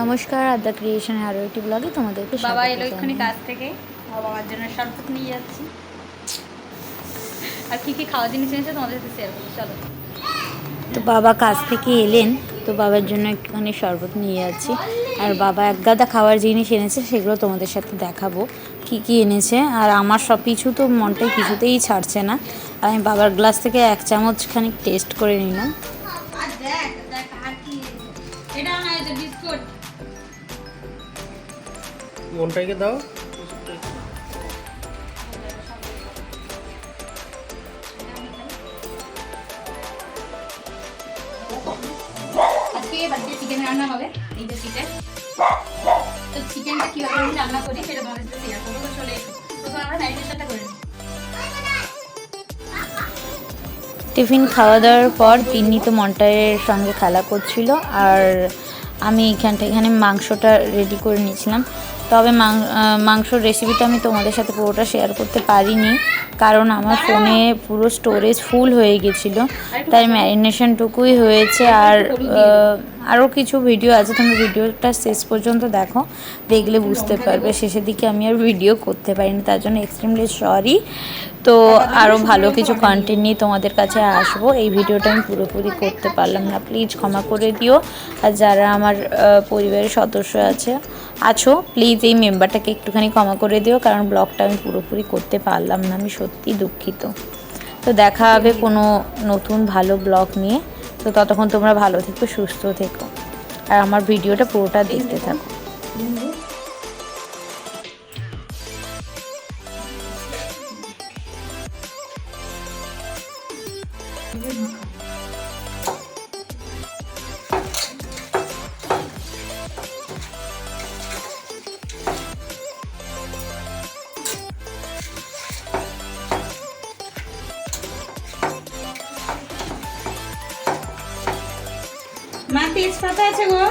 নমস্কার আদ্যা ক্রিয়েশনের আরও একটি ব্লগে তোমাদেরকে বাবা এলো এক্ষুনি কাজ থেকে। বাবার জন্য শরবত নিয়ে যাচ্ছি। আর কি কি খাওয়া জিনিস এনেছে তোমাদের সাথে শেয়ার করব চলো। তো বাবা কাজ থেকে এলেন তো বাবার জন্য একটুখানি শরবত নিয়ে যাচ্ছি। আর বাবা এক গাদা খাওয়ার জিনিস এনেছে সেগুলো তোমাদের সাথে দেখাবো। কি কি এনেছে আর আমার সব কিছু তো মনটাই কিছুতেই ছাড়ছে না। আমি বাবার গ্লাস থেকে এক চামচ খানিক টেস্ট করে নিলাম। এটা না এটা বিস্কুট। মনটাকে দাও। আজকে বাড়িতে চিকেন রান্না হবে এই যে চিকেন তো চিকেনটা কীভাবে রান্না করি সেটা তোমাদের সাথে শেয়ার করব। চলে এসো। তখন আমরা ম্যারিনেশনটা করে নিই। টিফিন খাওয়া দাওয়ার পর তিন্নি তো মন্টারের সঙ্গে খেলা করছিল আর আমি এখানটা, এখানে মাংসটা রেডি করে নিয়েছিলাম। তবে মাংসর রেসিপিটা আমি তোমাদের সাথে পুরোটা শেয়ার করতে পারিনি। কারণ আমার ফোনে পুরো স্টোরেজ ফুল হয়ে গেছিল। তাই ম্যারিনেশনটুকুই হয়েছে আর আরও কিছু ভিডিও আছে তুমি ভিডিওটা শেষ পর্যন্ত দেখো, দেখলে বুঝতে পারবে। শেষের দিকে আমি আর ভিডিও করতে পারিনি, তার জন্য এক্সট্রিমলি সরি তো আরও ভালো কিছু কন্টেন্ট নিয়ে তোমাদের কাছে আসব। এই ভিডিওটা আমি পুরোপুরি করতে পারলাম না। প্লিজ ক্ষমা করে দিও। আর যারা আমার পরিবারের সদস্য আছে আছো? প্লিজ এই মেম্বারটাকে একটুখানি ক্ষমা করে দিও কারণ ব্লগটা আমি পুরোপুরি করতে পারলাম না আমি সত্যি দুঃখিত। তো দেখা হবে কোনো নতুন ভালো ব্লগ নিয়ে। তো ততক্ষণ তোমরা ভালো থেকো সুস্থ থেকো। আর আমার ভিডিওটা পুরোটা দেখতে থাকো। মা তেজপাতা আছে গো।